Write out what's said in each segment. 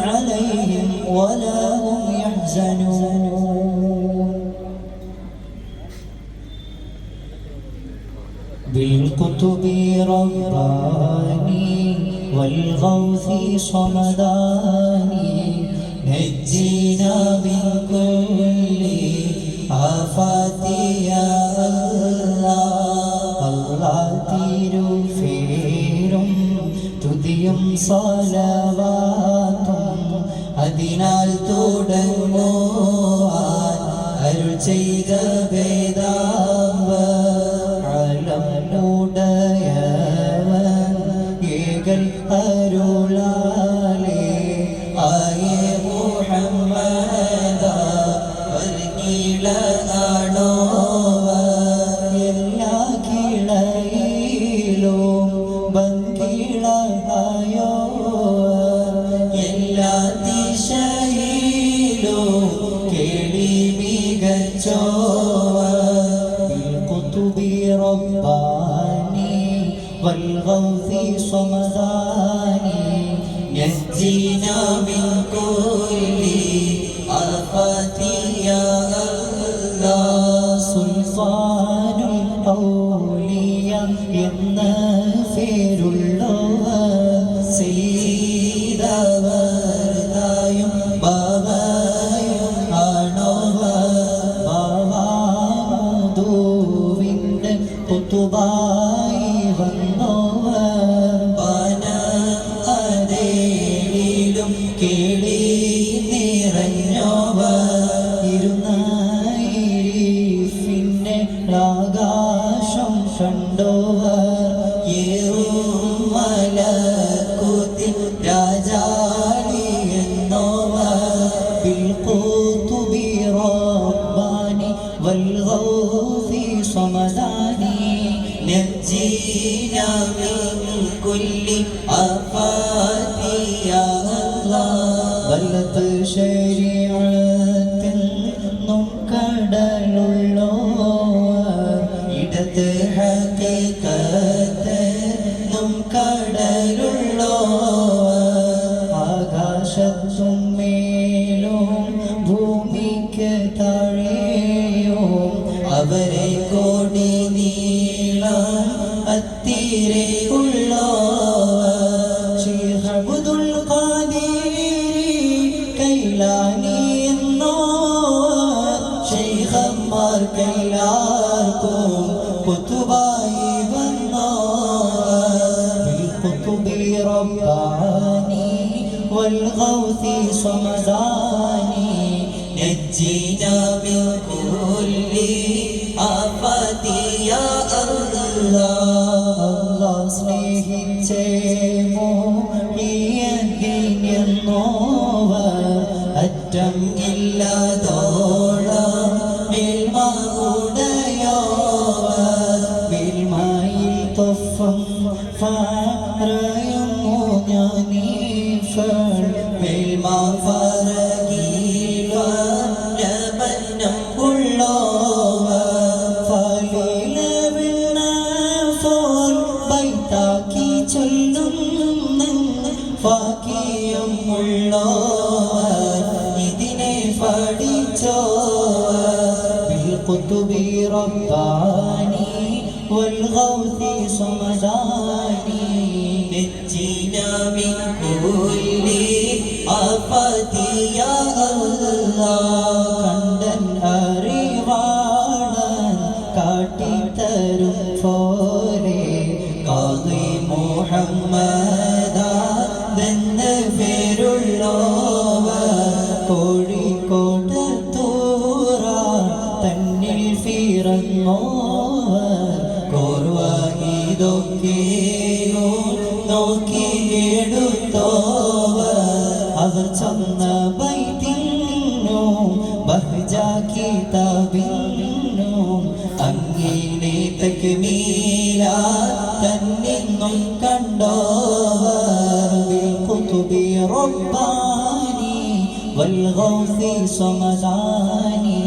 عليهم ولا هم يحزنون بالكتب رباني والغوث صمداني نجينا من كل آفات يا الله الله തിരുഫേരും തുതിയും സലവാത്തും അതിനാൽ തുടങ്ങുവാൻ അരുൾ ചെയ്ത വേദാവ അലമുടയവൻ ഏകൽ കേളി മികച്ചോവ بالقطب رباني والغوث صمداني نجينا من ആകാശം കണ്ടോവർ ഏറും മലക്കുത്തിൽ രാജാളി എന്നോവർ بالقطب رباني والغوث صمداني نجينا من كل آفات يا الله വലത്ത് ശരീരത്തിൽ ഹക്കത്ത് നും കടലുള്ളോർ ആകാശത്തും മേലും ഭൂമിക്ക് താഴെയും അവരെ കോടി يقضي رباني والغوث صمزاني نجينا من كل آفاتي يا الله. الله سنيه تيمو بيدين النور الدم إلا دور. പറയുന്നു ഞാനീഫൾ മേൽമ ഫറകീവ ലബന്നം ഉള്ളോവർ ഫലിലവിണ്ണ ഫോൽ ബൈത്താക്കി ചൊല്ലും ഫാക്കിയം ഉള്ളോവർ ഇതിനെ പഠിച്ചോവർ بالقطب رباني والغوث صمداني കാട്ടിത്തരും പോലെ കാതി മുഹമ്മദെന്ന് പേരുള്ളവ കോഴിക്കോട്ട് തൂറ തന്നിൽ പിറന്നോവർ. കോർവ ഇതൊക്കെയോ നോക്കിയെടുത്തോവർ അവർ ചൊന്ന തക്മീല തന്നിന്നും കണ്ടോവർ ബിൽഖുതുബി റബ്ബാനി والغوث صمداني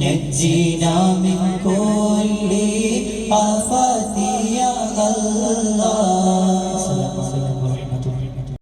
نجينا من كل آفات